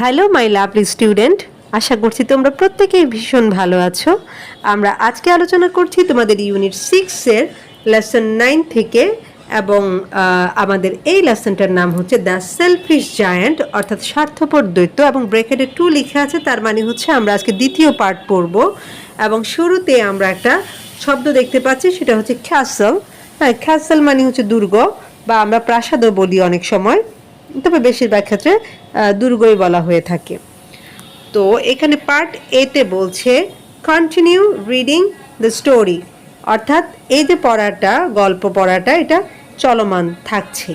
Hello, my lovely student. আশা করছি তোমরা প্রত্যেকেই ভীষণ ভালো আছো। আমরা আজকে আলোচনা করছি তোমাদের ইউনিট সিক্সের লেসন নাইন থেকে এবং আমাদের এই লেসনটার নাম হচ্ছে দ্য সেলফিশ জায়ান্ট অর্থাৎ স্বার্থপর দৈত্য এবং ব্রেকেটে টু লিখে আছে, তার মানে হচ্ছে আমরা আজকে দ্বিতীয় পার্ট পড়ব। এবং শুরুতে আমরা একটা শব্দ দেখতে পাচ্ছি, সেটা হচ্ছে খ্যাসল হ্যাঁ খ্যাসল মানে হচ্ছে দুর্গ, বা আমরা প্রাসাদও বলি অনেক সময়। তবে বেশিরভাগ ক্ষেত্রে দুর্গই বলা হয়ে থাকে। তো এখানে পার্ট এতে বলছে কন্টিনিউ রিডিং দ্য স্টোরি অর্থাৎ এই যে পড়াটা, গল্প পড়াটা, এটা চলমান থাকছে।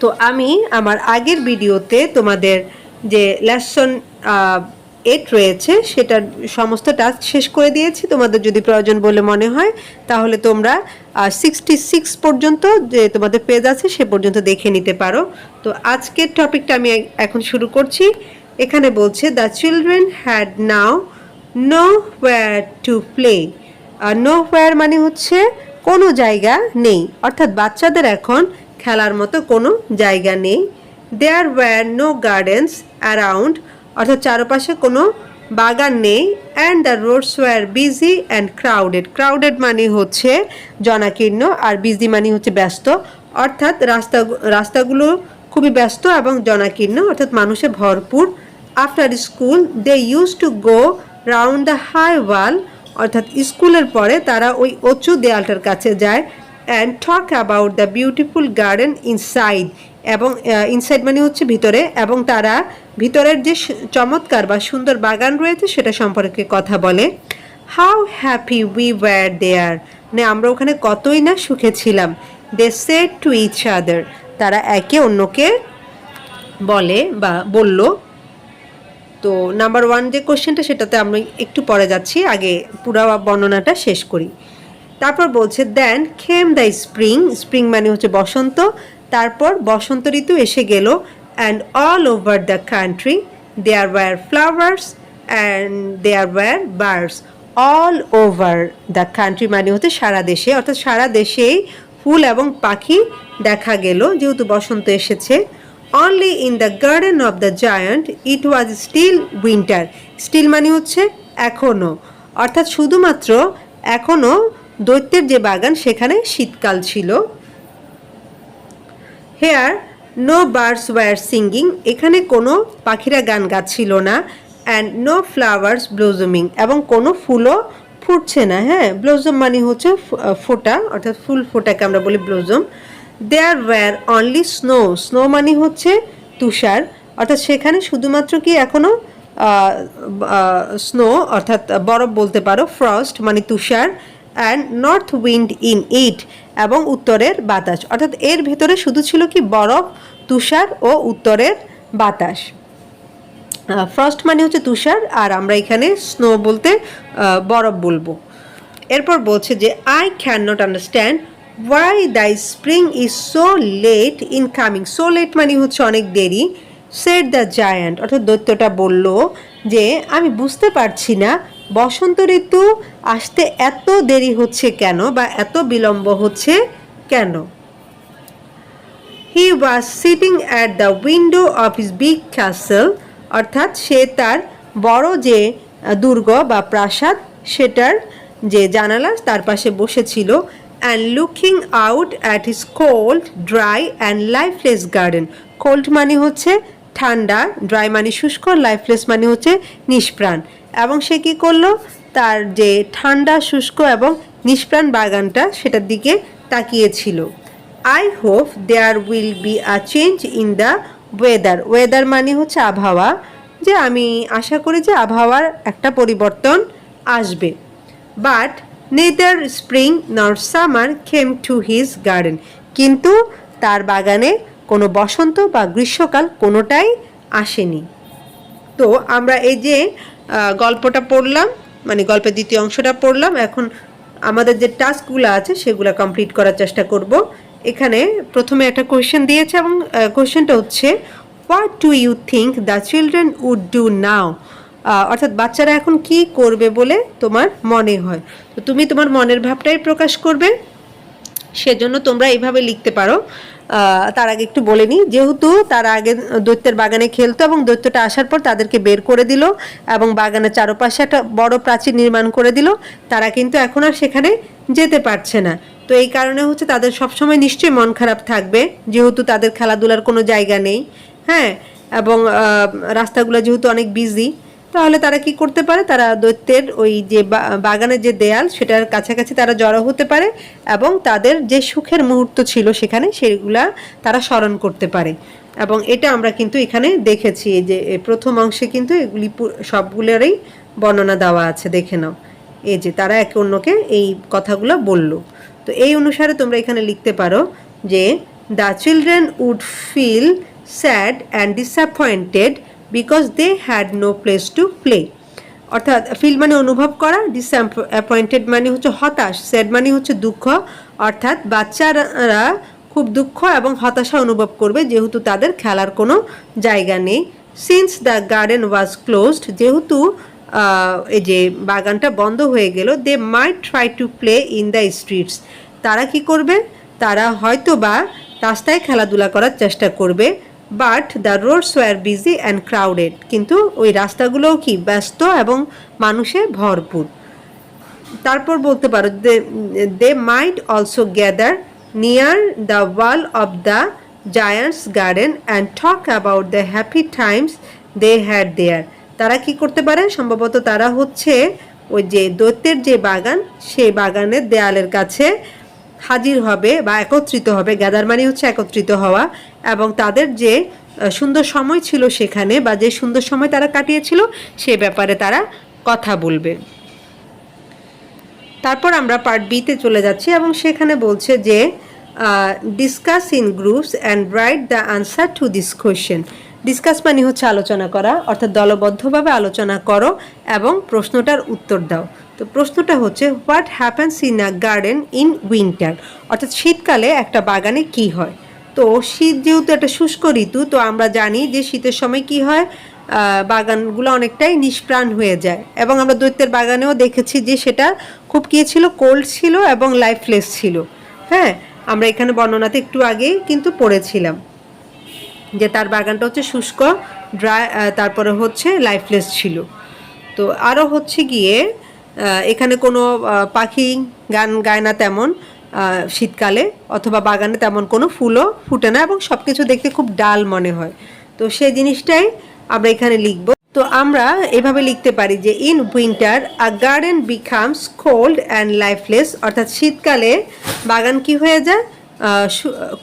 তো আমি আমার আগের ভিডিওতে তোমাদের যে লেসন এট রয়েছে, সেটার সমস্ত টাস্ক শেষ করে দিয়েছি। তোমাদের যদি প্রয়োজন বলে মনে হয়, তাহলে তোমরা সিক্সটি সিক্স পর্যন্ত যে তোমাদের পেজ আছে, সে পর্যন্ত দেখে নিতে পারো। তো আজকের টপিকটা আমি এখন শুরু করছি। এখানে বলছে the children had now nowhere to play nowhere মানে হচ্ছে, কোনো জায়গা নেই। অর্থাৎ বাচ্চাদের এখন খেলার মতো কোনো জায়গা নেই। There were no gardens around অর্থাৎ চারপাশে কোনো বাগান নেই and the roads were busy and crowded crowded মানে হচ্ছে জনাকীর্ণ আর বিজি মানে হচ্ছে ব্যস্ত। অর্থাৎ রাস্তা, রাস্তাগুলো খুবই ব্যস্ত এবং জনাকীর্ণ। অর্থাৎ মানুষে ভরপুর। After school they used to go round the high wall অর্থাৎ স্কুলের পরে তারা ওই উঁচু দেয়ালটার কাছে যায় and talk about the beautiful garden inside এবং ইনসাইড মানে হচ্ছে ভিতরে এবং তারা ভিতরের যে চমৎকার বা সুন্দর বাগান রয়েছে সেটা সম্পর্কে কথা বলে। How happy we were there মানে আমরা ওখানে কতই না সুখে ছিলাম। They said to each other তারা একে অন্যকে বলে বা বলল। তো নাম্বার ওয়ান যে কোশ্চেনটা সেটাতে আমি একটু পরে যাচ্ছি। আগে পুরো বর্ণনাটা শেষ করি। তারপর বলছে then came the spring spring মানে হচ্ছে বসন্ত। তারপর বসন্ত ঋতু এসে গেল and all over the country there were flowers and there were birds all over the country মানে হচ্ছে সারা দেশে, অর্থাৎ সারা দেশেই ফুল এবং পাখি দেখা গেল, যেহেতু বসন্ত এসেছে। Only in the garden of the giant it was still winter still মানে হচ্ছে এখনও অর্থাৎ শুধুমাত্র এখনও দৈত্যের যে বাগান সেখানে শীতকাল ছিল। Here no birds were singing এখানে কোনো পাখিরা গান গাচ্ছিল না অ্যান্ড নো ফ্লাওয়ার্স ব্লোজমিং এবং কোনো ফুলও ফুটছে না হ্যাঁ? ব্লোজম মানে হচ্ছে ফোটা, অর্থাৎ ফুল ফোটাকে আমরা বলি blossom there were only snow snow মানে হচ্ছে তুষার, অর্থাৎ সেখানে শুধুমাত্র কি এখনও স্নো অর্থাৎ বরফ বলতে পারো ফ্রস্ট মানে তুষার and north wind in it এবং উত্তরের বাতাস। অর্থাৎ এর ভেতরে শুধু ছিল কি বরফ, তুষার ও উত্তরের বাতাস। ফ্রস্ট মানে হচ্ছে তুষার, আর আমরা এখানে স্নো বলতে বরফ বলব। এরপর বলছে যে I cannot understand why the spring is so late in coming so late মানে হচ্ছে অনেক দেরি। সেট দ্য জায়ান্ট অর্থাৎ দৈত্যটা বলল যে, আমি বুঝতে পারছি না, বসন্ত ঋতু আসতে এত দেরি হচ্ছে কেন বা এত বিলম্ব হচ্ছে কেন? He was sitting at the window of his big castle অর্থাৎ সে তার বড় যে, দুর্গ বা প্রাসাদ, সেটার যে জানালা, তার পাশে বসেছিল and looking out at his cold dry and lifeless garden cold মানে হচ্ছে ঠান্ডা, ড্রাই মানে শুষ্ক, লাইফলেস মানে হচ্ছে নিষ্প্রাণ। এবং সে কি করল? তার যে ঠান্ডা, শুষ্ক এবং নিষ্প্রাণ বাগানটা সেটার দিকে তাকিয়েছিল। I hope there will be a change in the weather weather মানে হচ্ছে আবহাওয়া। যে আমি আশা করি যে আবহাওয়ার একটা পরিবর্তন আসবে। But neither spring nor summer came to his garden কিন্তু তার বাগানে কোনো বসন্ত বা গ্রীষ্মকাল কোনোটাই আসেনি। তো আমরা এই যে গল্পটা পড়লাম মানে গল্পের দ্বিতীয় অংশটা পড়লাম, এখন আমাদের যে টাস্কগুলো আছে সেগুলো কমপ্লিট করার চেষ্টা করব। এখানে প্রথমে একটা কোয়েশ্চেন দিয়েছে এবং কোয়েশ্চেনটা হচ্ছে, what do you think the children would do now? অর্থাৎ বাচ্চারা এখন কি করবে বলে তোমার মনে হয়? তো তুমি তোমার মনের ভাবটাই প্রকাশ করবে। সেজন্য তোমরা এইভাবে লিখতে পারো। তার আগে একটু বলে নিই, যেহেতু তারা আগে দৈত্যের বাগানে খেলতো এবং দৈত্যটা আসার পর তাদেরকে বের করে দিল এবং বাগানের চারপাশে একটা বড় প্রাচীর নির্মাণ করে দিল, তারা কিন্তু এখন আর সেখানে যেতে পারছে না। তো এই কারণে হচ্ছে তাদের সবসময় নিশ্চয়ই মন খারাপ থাকবে, যেহেতু তাদের খেলাধুলার কোনো জায়গা নেই হ্যাঁ? এবং রাস্তাগুলো যেহেতু অনেক বিজি তাহলে তারা কি করতে পারে? তারা দৈত্যের ওই যে বাগানের যে দেয়াল, সেটার কাছাকাছি তারা জড়ো হতে পারে এবং তাদের যে সুখের মুহূর্ত ছিল সেখানে সেগুলা তারা স্মরণ করতে পারে। এবং এটা আমরা কিন্তু এখানে দেখেছি যে প্রথম অংশে কিন্তু এগুলি সবগুলোরই বর্ণনা দেওয়া আছে, দেখে নাও। এই যে, তারা একে অন্যকে এই কথাগুলো বলল। তো এই অনুসারে তোমরা এখানে লিখতে পারো যে the children would feel sad and disappointed because they had no place to play অর্থাৎ ফিল মানে অনুভব করা ডিসঅ্যাপয়েন্টেড মানে হচ্ছে হতাশ স্যাড মানে হচ্ছে দুঃখ। অর্থাৎ বাচ্চারা খুব দুঃখ এবং হতাশা অনুভব করবে যেহেতু তাদের খেলার কোনো জায়গা নেই। Since the garden was closed যেহেতু এই যে বাগানটা বন্ধ হয়ে গেল they might try to play in the streets তারা কি করবে? তারা হয়তো বা রাস্তায় খেলাধুলা করার চেষ্টা করবে। But the roads were busy and crowded. কিন্তু ওই রাস্তাগুলোও কি ব্যস্ত এবং মানুষে ভরপুর। তারপর বলতে পারো they might also gather near the wall of the giant's garden and talk about the happy times they had there তারা কি করতে পারে? সম্ভবত তারা হচ্ছে ওই যে দৈত্যের যে বাগান, সেই বাগানের দেয়ালের কাছে হাজির হবে বা একত্রিত হবে গ্যাদার মানে হচ্ছে একত্রিত হওয়া, এবং তাদের যে সুন্দর সময় ছিল সেখানে বা যে সুন্দর সময় তারা কাটিয়েছিল, সে ব্যাপারে তারা কথা বলবে। তারপর আমরা পার্ট বিতে চলে যাচ্ছি এবং সেখানে বলছে যে discuss in groups and write the answer to this question discuss মানে হচ্ছে আলোচনা করা, অর্থাৎ দলবদ্ধভাবে আলোচনা করো এবং প্রশ্নটার উত্তর দাও। তো প্রশ্নটা হচ্ছে what happens in a garden in winter অর্থাৎ শীতকালে একটা বাগানে কি হয়? তো শীত যেহেতু একটা শুষ্ক ঋতু, তো আমরা জানি যে শীতের সময় কি হয়? বাগানগুলো অনেকটাই নিষ্প্রাণ হয়ে যায়। এবং আমরা দৈত্যের বাগানেও দেখেছি যে সেটা খুব কি ছিল? কোল্ড ছিল এবং লাইফলেস ছিল। হ্যাঁ আমরা এখানে বর্ণনাতে একটু আগেই কিন্তু পড়েছিলাম যে তার বাগানটা হচ্ছে শুষ্ক ড্রাই তারপরে হচ্ছে লাইফলেস ছিল। তো আরও হচ্ছে গিয়ে এখানে কোনো পাখি, গান গায় না তেমন শীতকালে অথবা বাগানে তেমন কোনো ফুলও ফুটে না এবং সব কিছু দেখতে খুব ডাল মনে হয়। তো সেই জিনিসটাই আমরা এখানে লিখব। তো আমরা এভাবে লিখতে পারি যে in winter a garden becomes cold and lifeless অর্থাৎ শীতকালে বাগান কি হয়ে যায়?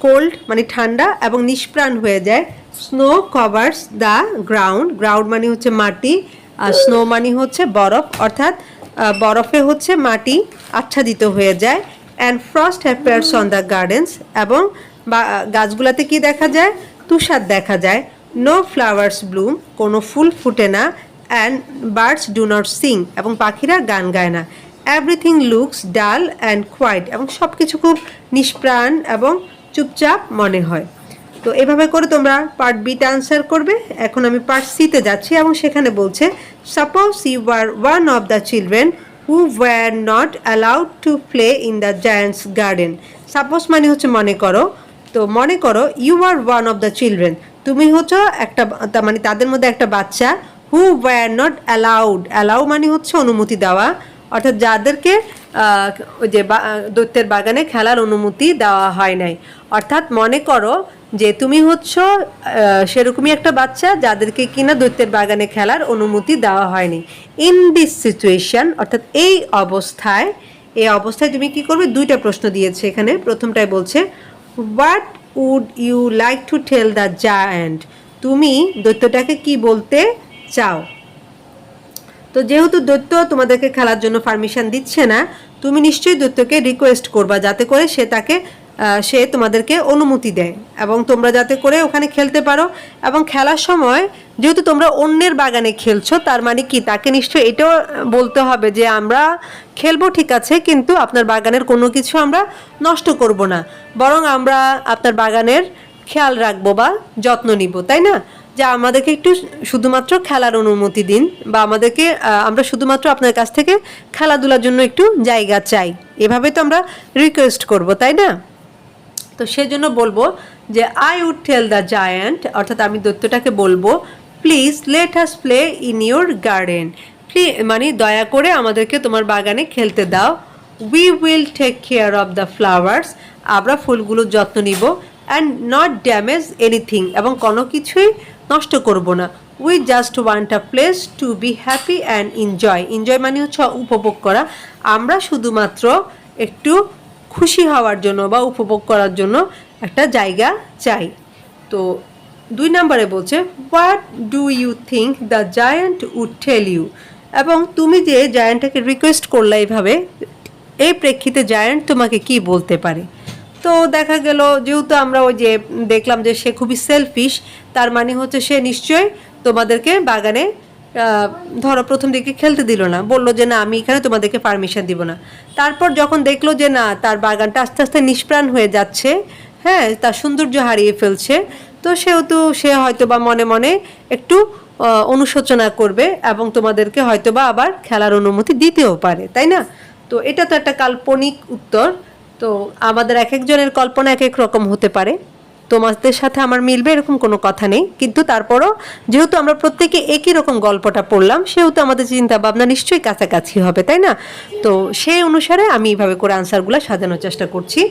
কোল্ড মানে ঠান্ডা এবং নিষ্প্রাণ হয়ে যায়। Snow covers the ground ground মানে হচ্ছে মাটি, আর স্নো মানে হচ্ছে বরফ। অর্থাৎ বরফে হচ্ছে মাটি আচ্ছাদিত হয়ে যায়। And frost appears on the gardens এবং গাছগুলাতে কি দেখা যায়? তুষার দেখা যায়। নো ফ্লাওয়ার্স ব্লুম কোনো ফুল ফুটে না and birds do not sing এবং পাখিরা গান গায় না। Everything looks dull and quiet এবং সব কিছু খুব নিষ্প্রাণ এবং চুপচাপ মনে হয়। তো এভাবে করে তোমরা পার্ট বিটা আনসার করবে। এখন আমি পার্ট সিতে যাচ্ছি এবং সেখানে বলছে suppose you are one of the children who were not allowed to play in the giant's garden suppose মানে হচ্ছে মনে করো, তো মনে করো you are one of the children তুমি হচ্ছে একটা মানে তাদের মধ্যে একটা বাচ্চা who were not allowed allow মানে হচ্ছে অনুমতি দেওয়া। অর্থাৎ যাদেরকে ওই যে দৈত্যের বাগানে খেলার অনুমতি দেওয়া হয় নাই। অর্থাৎ মনে করো যে তুমি হচ্ছ সেরকমই একটা বাচ্চা যাদেরকে কিনা দৈত্যের বাগানে খেলার অনুমতি দেওয়া হয়নি। ইন দিস সিচুয়েশন অর্থাৎ এই অবস্থায় এই অবস্থায় তুমি কি করবে? দুইটা প্রশ্ন দিয়েছে এখানে। প্রথমটাই বলছে what would you like to tell the giant তুমি দৈত্যটাকে কি বলতে চাও? তো যেহেতু দৈত্য তোমাদেরকে খেলার জন্য পারমিশন দিচ্ছে না, তুমি নিশ্চয়ই দৈত্যকে রিকোয়েস্ট করবা যাতে করে সে তাকে সে তোমাদেরকে অনুমতি দেয় এবং তোমরা যাতে করে ওখানে খেলতে পারো এবং খেলার সময় যেহেতু তোমরা অন্যের বাগানে খেলছো, তার মানে কি? তাকে নিশ্চয়ই এটাও বলতে হবে যে, আমরা খেলব, ঠিক আছে, কিন্তু আপনার বাগানের কোনো কিছু আমরা নষ্ট করব না। বরং আমরা আপনার বাগানের খেয়াল রাখব বা যত্ন নিব। তাই না? যে আমাদেরকে একটু শুধুমাত্র খেলার অনুমতি দিন বা আমাদেরকে আমরা শুধুমাত্র আপনার কাছ থেকে খেলাধুলার জন্য একটু জায়গা চাই। এভাবে তো আমরা রিকোয়েস্ট করব, তাই না? তো সেজন্য বলব যে I would tell the giant অর্থাৎ আমি দৈত্যটাকে বলব please let us play in your garden please মানে দয়া করে আমাদেরকে তোমার বাগানে খেলতে দাও। We will take care of the flowers আমরা ফুলগুলোর যত্ন নিব অ্যান্ড নট ড্যামেজ এনিথিং এবং কোনো কিছুই নষ্ট করব না। We just want a place to be happy and enjoy enjoy মানে হচ্ছে উপভোগ করা। আমরা শুধুমাত্র একটু খুশি হওয়ার জন্য বা উপভোগ করার জন্য একটা জায়গা চাই। তো দুই নম্বরে বলছে what do you think the giant would tell you এবং তুমি যে জায়ান্টটাকে রিকোয়েস্ট করলে এইভাবে এই প্রেক্ষিতে জায়ান্ট তোমাকে কি বলতে পারে? তো দেখা গেল যেহেতু আমরা ওই যে দেখলাম যে সে খুবই সেলফিশ তার মানে হচ্ছে সে নিশ্চয়ই তোমাদেরকে বাগানে ধরো প্রথম দিকে খেলতে দিল না, বলল যে না, আমি এখানে তোমাদেরকে পারমিশন দিব না। তারপর যখন দেখল যে না, তার বাগানটা আস্তে আস্তে নিষ্প্রাণ হয়ে যাচ্ছে হ্যাঁ তার সৌন্দর্য হারিয়ে ফেলছে, তো সেহেতু সে হয়তো বা মনে মনে একটু অনুশোচনা করবে এবং তোমাদেরকে হয়তো বা আবার খেলার অনুমতি দিতেও পারে, তাই না? তো এটা তো একটা কাল্পনিক উত্তর। তো আমাদের এক একজনের কল্পনা এক এক রকম হতে পারে। তোমাদের সাথে আমার মিলবে এরকম কোনো কথা নেই। কিন্তু তারপরও যেহেতু আমরা প্রত্যেকে একই রকম গল্পটা পড়লাম, সেহেতু আমাদের চিন্তা ভাবনা নিশ্চয়ই কাছাকাছি হবে, তাই না? তো সেই অনুসারে আমি এইভাবে করে আনসারগুলো সাজানোর চেষ্টা করছি।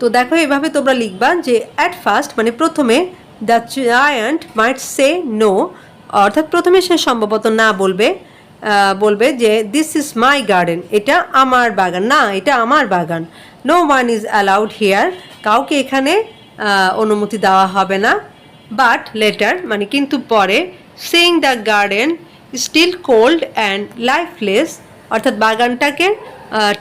তো দেখো, এভাবে তোমরা লিখবা যে অ্যাট ফার্স্ট মানে প্রথমে the giant might say no অর্থাৎ প্রথমে সে সম্ভবত না বলবে বলবে যে দিস ইজ মাই গার্ডেন এটা আমার বাগান, না, এটা আমার বাগান। No one is allowed here কাউকে এখানে অনুমতি দেওয়া হবে না। বাট লেটার মানে কিন্তু পরে seeing the garden still cold and lifeless অর্থাৎ বাগানটাকে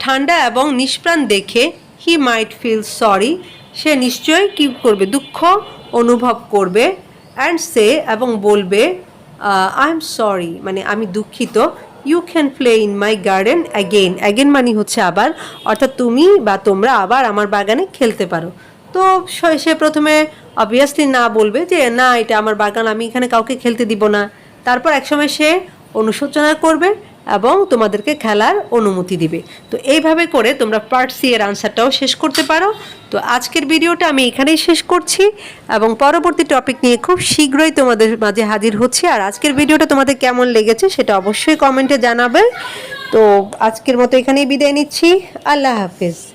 ঠান্ডা এবং নিষ্প্রাণ দেখে হি মাইট ফিল সরি সে নিশ্চয়ই কী করবে? দুঃখ অনুভব করবে। অ্যান্ড সে এবং বলবে আই এম সরি মানে আমি দুঃখিত। You can play in my garden again again মানে হচ্ছে আবার। অর্থাৎ তুমি বা তোমরা আবার আমার বাগানে খেলতে পারো। তো স- প্রথমে অবভিয়াসলি না বলবে যে, না, এটা আমার বাগান, আমি এখানে কাউকে খেলতে দিব না। তারপর একসময় সে অনুশোচনা করবে। এবং তোমাদেরকে খেলার অনুমতি দিবে। তো এইভাবে করে তোমরা পার্ট সি এর আনসারটাও শেষ করতে পারো। তো আজকের ভিডিওটা আমি এখানেই শেষ করছি এবং পরবর্তী টপিক নিয়ে খুব শীঘ্রই তোমাদের মাঝে হাজির হচ্ছি। আর আজকের ভিডিওটা তোমাদের কেমন লেগেছে সেটা অবশ্যই কমেন্টে জানাবে। তো আজকের মতো এখানেই বিদায় নিচ্ছি। আল্লাহ হাফিজ।